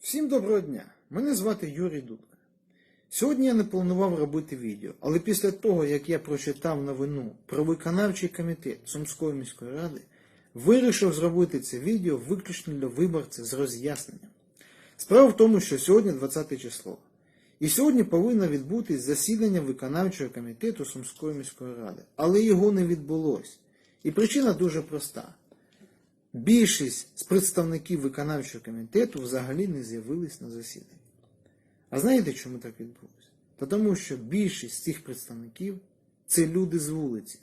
Всім доброго дня! Мене звати Юрій Дудка. Сьогодні я не планував робити відео, але після того, як я прочитав новину про виконавчий комітет Сумської міської ради, вирішив зробити це відео виключно для виборців з роз'ясненням. Справа в тому, що сьогодні 20 число. І сьогодні повинно відбутись засідання виконавчого комітету Сумської міської ради, але його не відбулось. І причина дуже проста. Більшість з представників виконавчого комітету взагалі не з'явились на засіданні. А знаєте, чому так відбулося? Та тому, що більшість цих представників це люди з вулиці.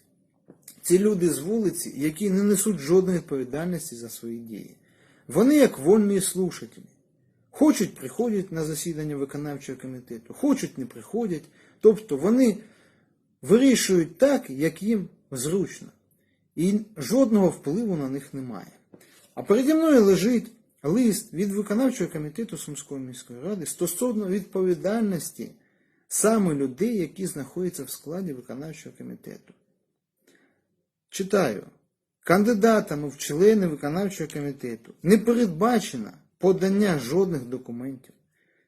Ці люди з вулиці, які не несуть жодної відповідальності за свої дії. Вони як вольні слушателі. Хочуть приходять на засідання виконавчого комітету, хочуть не приходять. Тобто вони вирішують так, як їм зручно. І жодного впливу на них немає. А переді мною лежить лист від виконавчого комітету Сумської міської ради стосовно відповідальності саме людей, які знаходяться в складі виконавчого комітету. Читаю. Кандидатами в члени виконавчого комітету не передбачено подання жодних документів,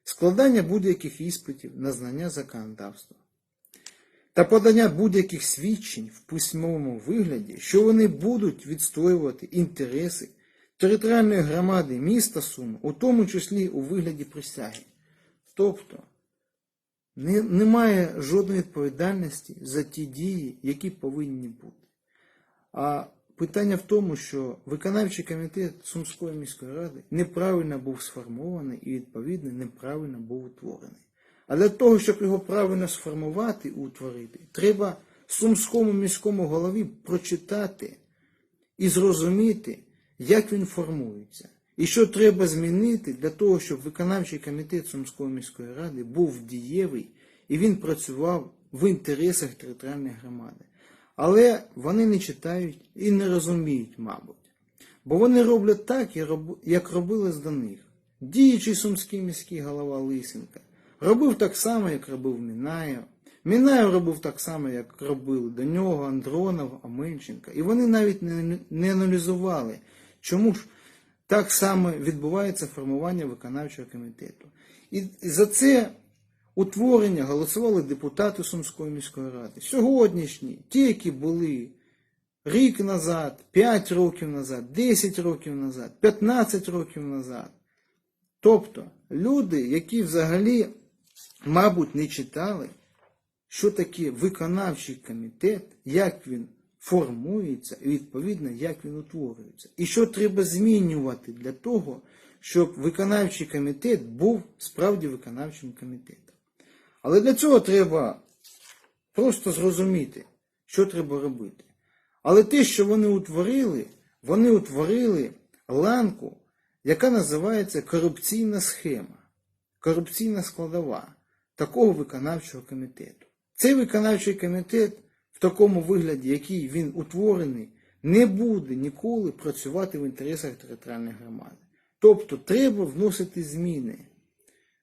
складання будь-яких іспитів на знання законодавства та подання будь-яких свідчень в письмовому вигляді, що вони будуть відстоювати інтереси територіальної громади міста Суми, у тому числі у вигляді присяги. Тобто не, немає жодної відповідальності за ті дії, які повинні бути. А питання в тому, що виконавчий комітет Сумської міської ради неправильно був сформований і, відповідно, неправильно був утворений. А для того, щоб його правильно сформувати і утворити, треба сумському міському голові прочитати і зрозуміти, як він формується. І що треба змінити для того, щоб виконавчий комітет Сумської міської ради був дієвий і він працював в інтересах територіальної громади. Але вони не читають і не розуміють, мабуть. Бо вони роблять так, як робили до них. Діючий сумський міський голова Лисенка робив так само, як робив Мінаєв. Мінаєв робив так само, як робили до нього Андронов, Аменченка. І вони навіть не аналізували, чому ж так само відбувається формування виконавчого комітету. І за це утворення голосували депутати Сумської міської ради. Сьогоднішні, ті, які були рік назад, 5 років назад, 10 років назад, 15 років назад. Тобто люди, які взагалі, мабуть, не читали, що таке виконавчий комітет, як він формується і відповідно, як він утворюється. І що треба змінювати для того, щоб виконавчий комітет був справді виконавчим комітетом. Але для цього треба просто зрозуміти, що треба робити. Але те, що вони утворили, вони утворили ланку, яка називається корупційна схема, корупційна складова такого виконавчого комітету. Цей виконавчий комітет такому вигляді, який він утворений, не буде ніколи працювати в інтересах територіальної громади. Тобто треба вносити зміни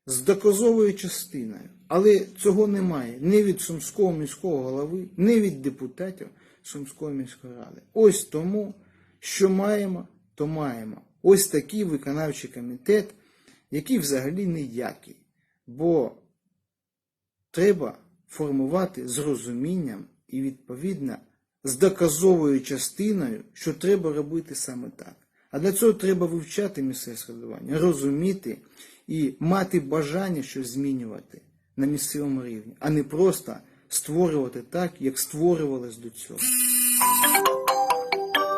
з доказовою частиною. Але цього немає ні від Сумського міського голови, ні від депутатів Сумської міської ради. Ось тому, що маємо, то маємо. Ось такий виконавчий комітет, який взагалі ніякий. Бо треба формувати з розумінням і, відповідна з доказовою частиною, що треба робити саме так. А для цього треба вивчати місцеве середування, розуміти і мати бажання щось змінювати на місцевому рівні, а не просто створювати так, як створювалось до цього.